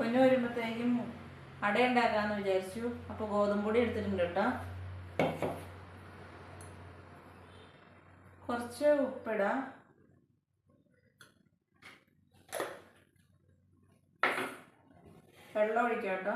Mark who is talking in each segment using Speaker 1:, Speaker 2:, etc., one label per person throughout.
Speaker 1: പൊന്നു വരുമ്പോഴത്തേക്കും അട ഉണ്ടാക്കാന്ന് വിചാരിച്ചു. അപ്പോൾ ഗോതമ്പ് പൊടി എടുത്തിട്ടുണ്ട് കേട്ടോ. കുറച്ച് ഉപ്പിടാം. വെള്ളം ഒഴിക്കാം കേട്ടോ.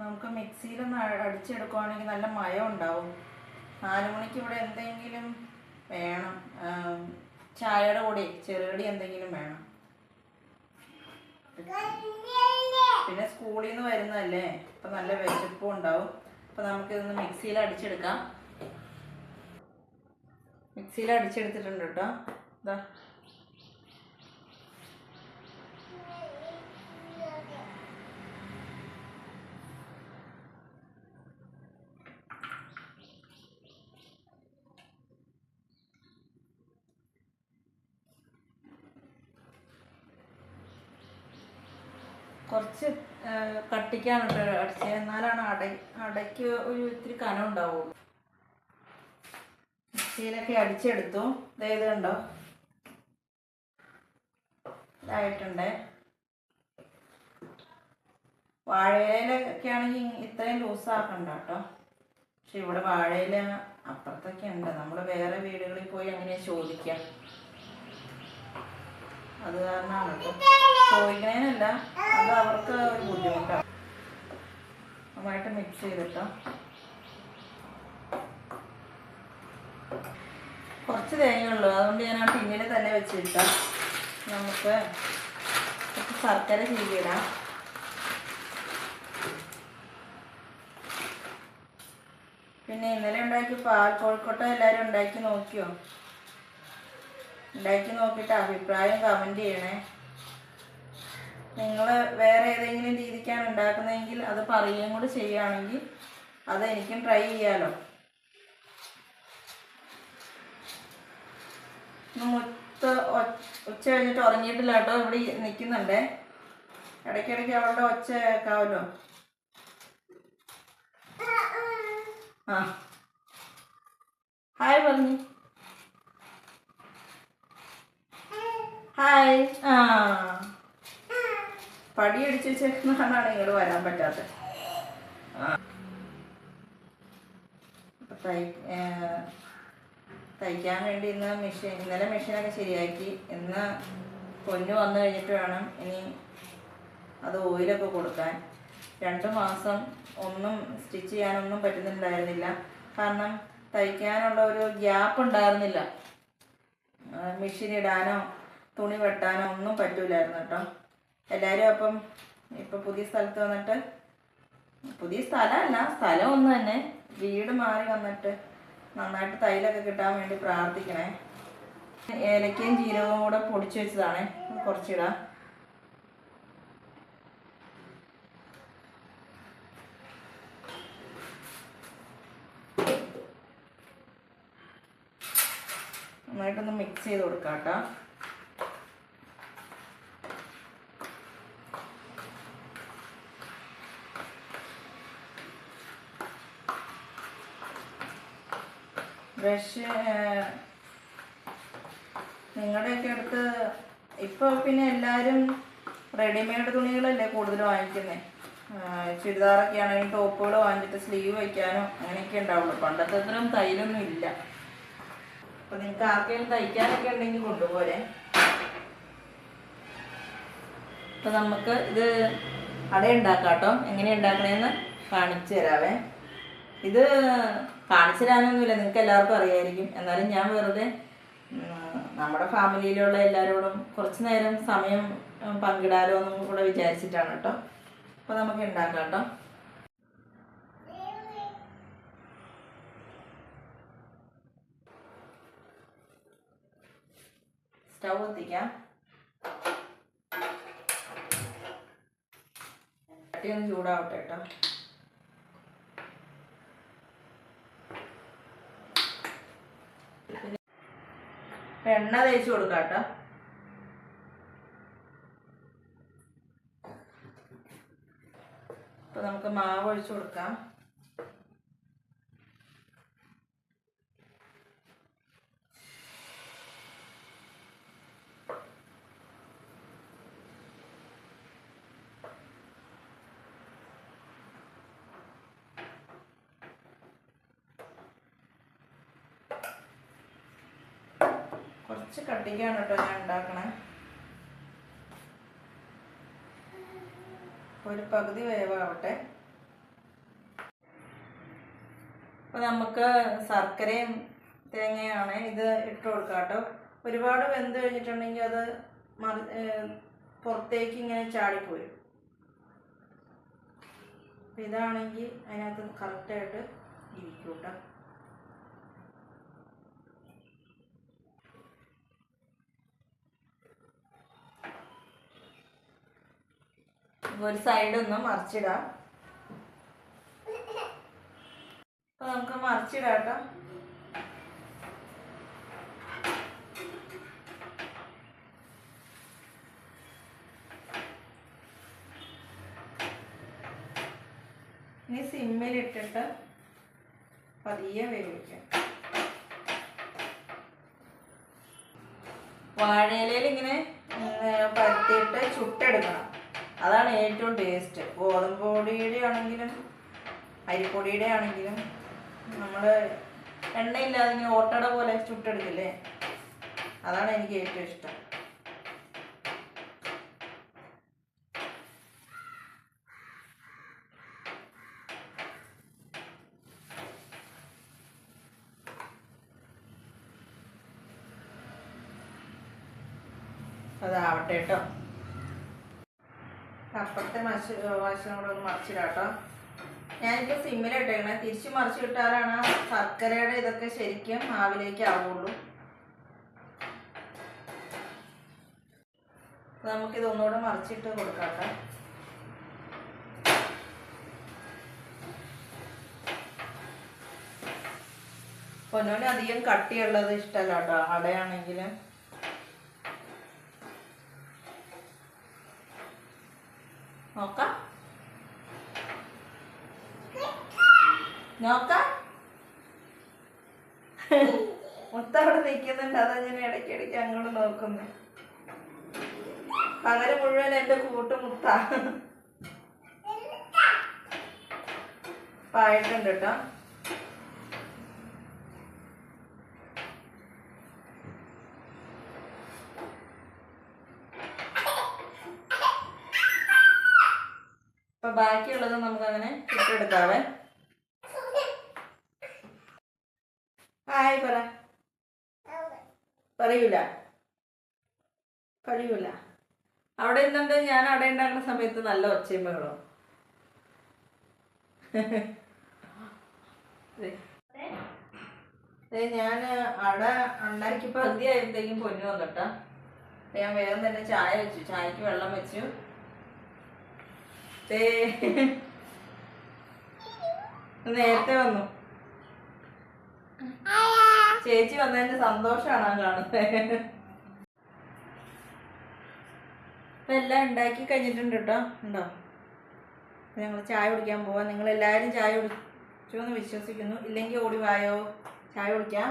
Speaker 1: നമുക്ക് മിക്സിയിലൊന്ന് അടിച്ചെടുക്കുവാണെങ്കിൽ നല്ല മയം ഉണ്ടാവും നാല് മണിക്ക് ഇവിടെ എന്തെങ്കിലും വേണം. ചായയുടെ കൂടെ ചെറുകടി എന്തെങ്കിലും വേണം. പിന്നെ സ്കൂളിൽ നിന്ന് വരുന്നതല്ലേ? അപ്പം നല്ല വിശപ്പും ഉണ്ടാവും. അപ്പം നമുക്കിതൊന്ന് മിക്സിയിൽ അടിച്ചെടുക്കാം. മിക്സിയിൽ അടിച്ചെടുത്തിട്ടുണ്ട് കേട്ടോ. ഇതാ കുറച്ച് കട്ടിക്കാനുണ്ട് അടിച്ചത് എന്നാലാണ് അട അടയ്ക്ക് ഒരു ഇത്തിരി കനം ഉണ്ടാവുള്ളൂ. മിക്സിയിലൊക്കെ അടിച്ചെടുത്തു. ഇതായത് ഇത് കണ്ടോ? ഇതായിട്ടുണ്ട്. വാഴയിലൊക്കെ ആണെങ്കിൽ ഇത്രയും ലൂസാക്കണ്ട കേട്ടോ. പക്ഷെ ഇവിടെ വാഴയില അപ്പുറത്തൊക്കെ ഉണ്ട്. നമ്മൾ വേറെ വീടുകളിൽ പോയി അങ്ങനെ ചോദിക്കാം. അത് കാരണമാണ് കേട്ടോ. ചോദിക്കണേനല്ല അത് അവർക്ക് ഒരു ബുദ്ധിമുട്ടാണ്. നന്നായിട്ട് മിക്സ് ചെയ്തിട്ടോ. കുറച്ച് തേങ്ങയുള്ളൂ അതുകൊണ്ട് ഞാൻ ആ ടിന്നിൽ തന്നെ വെച്ചിട്ടാം നമുക്ക് ശർക്കര ചീകിടാം. പിന്നെ ഇന്നലെ ഉണ്ടാക്കി പാൽ കോഴിക്കോട്ട എല്ലാവരും ഉണ്ടാക്കി നോക്കിയോ? ഉണ്ടാക്കി നോക്കിയിട്ട് അഭിപ്രായം കമന്റ് ചെയ്യണേ. നിങ്ങൾ വേറെ ഏതെങ്കിലും രീതിക്കാണ് ഉണ്ടാക്കുന്നതെങ്കിൽ അത് പറയുകയും കൂടി ചെയ്യുകയാണെങ്കിൽ അത് എനിക്കും ട്രൈ ചെയ്യാലോ. മുത്ത് ഉച്ച കഴിഞ്ഞിട്ട് ഉറങ്ങിയിട്ടില്ല കേട്ടോ ഇവിടെ നിൽക്കുന്നുണ്ടേ ഇടയ്ക്കിടയ്ക്ക് അവളുടെ ഒച്ച കേൾക്കാമല്ലോ ആ. ഹായ് പറഞ്ഞു. ഹായ് ആ. പടി അടിച്ച് വെച്ചേക്കുന്നതാണ് ഇങ്ങോട്ട് വരാൻ പറ്റാത്തത് തയ്ക്കാൻ വേണ്ടി ഇന്ന് മെഷീൻ ഇന്നലെ മെഷീനൊക്കെ ശരിയാക്കി. ഇന്ന് പൊന്നു വന്നു കഴിഞ്ഞിട്ട് വേണം ഇനി അത് ഓയിലൊക്കെ കൊടുക്കാൻ. രണ്ട് മാസം ഒന്നും സ്റ്റിച്ച് ചെയ്യാനൊന്നും പറ്റുന്നുണ്ടായിരുന്നില്ല. കാരണം തയ്ക്കാനുള്ള ഒരു ഗ്യാപ്പ് ഉണ്ടായിരുന്നില്ല. മെഷീൻ ഇടാനോ തുണി വെട്ടാനോ ഒന്നും പറ്റൂലായിരുന്നു കേട്ടോ. എല്ലാവരും അപ്പം ഇപ്പം പുതിയ സ്ഥലത്ത് വന്നിട്ട് പുതിയ സ്ഥലമല്ല സ്ഥലം ഒന്ന് തന്നെ. വീട് മാറി വന്നിട്ട് നന്നായിട്ട് തൈലൊക്കെ കിട്ടാൻ വേണ്ടി പ്രാർത്ഥിക്കണേ. ഏലക്കയും ജീരകവും കൂടെ പൊടിച്ചു വെച്ചതാണ്. കുറച്ചിടാം. നന്നായിട്ടൊന്ന് മിക്സ് ചെയ്ത് കൊടുക്കാം കേട്ടോ. ബ്രഷ് നിങ്ങളുടെയൊക്കെ അടുത്ത് ഇപ്പോൾ പിന്നെ എല്ലാവരും റെഡിമെയ്ഡ് തുണികളല്ലേ കൂടുതൽ വാങ്ങിക്കുന്നത് ചുരിദാറൊക്കെ ആണെങ്കിലും ടോപ്പുകൾ വാങ്ങിച്ചിട്ട് സ്ലീവ് വയ്ക്കാനോ അങ്ങനെയൊക്കെ ഉണ്ടാവുള്ളൂ. പണ്ടത്തെ അത്രയും തൈലൊന്നും ഇല്ല. അപ്പം നിങ്ങൾക്ക് ആർക്കെങ്കിലും തയ്ക്കാനൊക്കെ ഉണ്ടെങ്കിൽ കൊണ്ടുപോരെ. അപ്പം നമുക്ക് ഇത് അട ഉണ്ടാക്കാം കേട്ടോ. എങ്ങനെ ഉണ്ടാക്കണേന്ന് കാണിച്ചു തരാവേ. ഇത് കാണിച്ചു തരാനൊന്നുമില്ല നിങ്ങൾക്ക് എല്ലാവർക്കും അറിയായിരിക്കും. എന്നാലും ഞാൻ വെറുതെ നമ്മുടെ ഫാമിലിയിലുള്ള എല്ലാവരോടും കുറച്ച് നേരം സമയം പങ്കിടാലോ എന്നും കൂടെ വിചാരിച്ചിട്ടാണ് കേട്ടോ. അപ്പോൾ നമുക്ക് ഉണ്ടാക്കാം കേട്ടോ. സ്റ്റൗ എത്തിക്കാം. ചൂടാവട്ടെ കേട്ടോ. എണ്ണ തേച്ച് കൊടുക്കാം കേട്ടോ. അപ്പോൾ നമുക്ക് മാവ് ഒഴിച്ചു കൊടുക്കാം. കുറച്ച് കട്ടിക്കാണ് കേട്ടോ ഞാൻ ഉണ്ടാക്കണേ. ഒരു പകുതി വേവാവട്ടെ. അപ്പോൾ നമുക്ക് ശർക്കരയും തേങ്ങയാണ് ഇത് ഇട്ട് കൊടുക്കാം കേട്ടോ. ഒരുപാട് വെന്ത് കഴിഞ്ഞിട്ടുണ്ടെങ്കിൽ അത് മറി പുറത്തേക്ക് ഇങ്ങനെ ചാടിപ്പോരും ഇതാണെങ്കിൽ അതിനകത്ത് കറക്റ്റായിട്ട് ഇരിക്കും കേട്ടോ. ഒരു സൈഡ് ഒന്ന് മറിച്ചിടാം. അപ്പൊ നമുക്ക് മറിച്ചിടാം കേട്ടോ ഇനി സിമ്മിലിട്ടിട്ട് പതിയെ വേവിക്കാം വാഴയിലയിൽ ഇങ്ങനെ പരത്തിയിട്ട് ചുട്ടെടുക്കണം. അതാണ് ഏറ്റവും ടേസ്റ്റ് ഗോതമ്പ് പൊടിയുടെ ആണെങ്കിലും അരിപ്പൊടിയുടെ ആണെങ്കിലും നമ്മൾ എണ്ണയില്ലാതെ ഇങ്ങനെ ഓട്ടട പോലെ ചുട്ടെടുക്കില്ലേ? അതാണ് എനിക്ക് ഏറ്റവും ഇഷ്ടം. അതാവട്ടെ കേട്ടോ അപ്പുറത്തെ മശ വശം കൂടെ ഒന്ന് മറിച്ചിടാം കേട്ടോ. ഞാനിപ്പോൾ സിമ്മിലിട്ടേക്കണേ തിരിച്ച് മറിച്ച് ഇട്ടാലാണ് ശർക്കരയുടെ ഇതൊക്കെ ശരിക്കും മാവിലേക്ക് ആവുള്ളൂ. നമുക്കിത് ഒന്നുകൂടെ മറിച്ചിട്ട് കൊടുക്കാം പൊന്നോന് അധികം കട്ടിയുള്ളത് ഇഷ്ടമല്ല കേട്ടോ. അടയാണെങ്കിലും. മുത്ത അവിടെ നിൽക്കുന്നുണ്ട്. അതാ ഞാൻ ഇടയ്ക്ക് അങ്ങോട്ട് നോക്കുന്നു. പകൽ മുഴുവൻ എന്റെ കൂട്ടുമുത്ത. പായിട്ടുണ്ട് കേട്ടോ. ബാക്കിയുള്ളത് നമുക്ക് അങ്ങനെ ചുട്ടെടുക്കാവേ ഹായ് പറ പറയൂല കഴിയൂല. അവിടെ ഇരുന്നുണ്ട് ഞാൻ അവിടെ ഉണ്ടാക്കുന്ന സമയത്ത് നല്ല ഒച്ചയും ബഹളവും. ഞാൻ അട ഉണ്ടാക്കി പകുതി ആയപ്പോഴത്തേക്കും പൊന്നു വന്നിട്ടാ? ഞാൻ വേഗം തന്നെ ചായ വെച്ചു. ചായക്ക് വെള്ളം വെച്ചു. ദേ, നേരത്തെ വന്നു. ചേച്ചി വന്നതിന്റെ സന്തോഷമാണ് കാണുന്നത് അപ്പൊ എല്ലാം ഉണ്ടാക്കി കഴിഞ്ഞിട്ടുണ്ട് കേട്ടോ. ഉണ്ടോ? ഞങ്ങൾ ചായ കുടിക്കാൻ പോവാം. നിങ്ങൾ എല്ലാവരും ചായ കുടിച്ചു എന്ന് വിശ്വസിക്കുന്നു. ഇല്ലെങ്കിൽ ഓടി വായോ. ചായ കുടിക്കാം.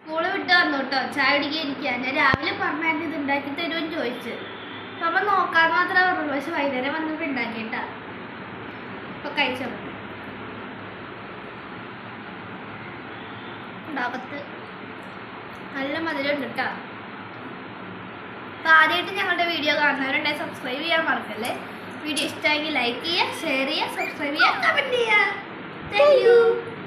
Speaker 2: സ്കൂൾ വിട്ട് വന്നു കേട്ടോ. ചായ കുടിക്കാൻ ഇരിക്കുക ഞാൻ രാവിലെ പറഞ്ഞായിരുന്നു ഇത് ഉണ്ടാക്കി തരുമെന്ന് ചോദിച്ചു. അപ്പൊ നോക്കാൻ മാത്രമേ പറഞ്ഞുള്ളൂ പക്ഷെ വൈകുന്നേരം വന്നിട്ട് ഉണ്ടാക്കിയിട്ടാ. അപ്പൊ കഴിച്ചോ? ഉണ്ടാകത്ത് നല്ല മധുരം ഉണ്ട് കേട്ടോ അപ്പൊ ആദ്യമായിട്ട് ഞങ്ങളുടെ വീഡിയോ കാണുന്നവരുണ്ടെങ്കിൽ സബ്സ്ക്രൈബ് ചെയ്യാൻ മറക്കല്ലേ? വീഡിയോ ഇഷ്ടമായെങ്കിൽ ലൈക്ക് ചെയ്യുക ഷെയർ ചെയ്യുക സബ്സ്ക്രൈബ് ചെയ്യുക കമന്റ് ചെയ്യുക. താങ്ക്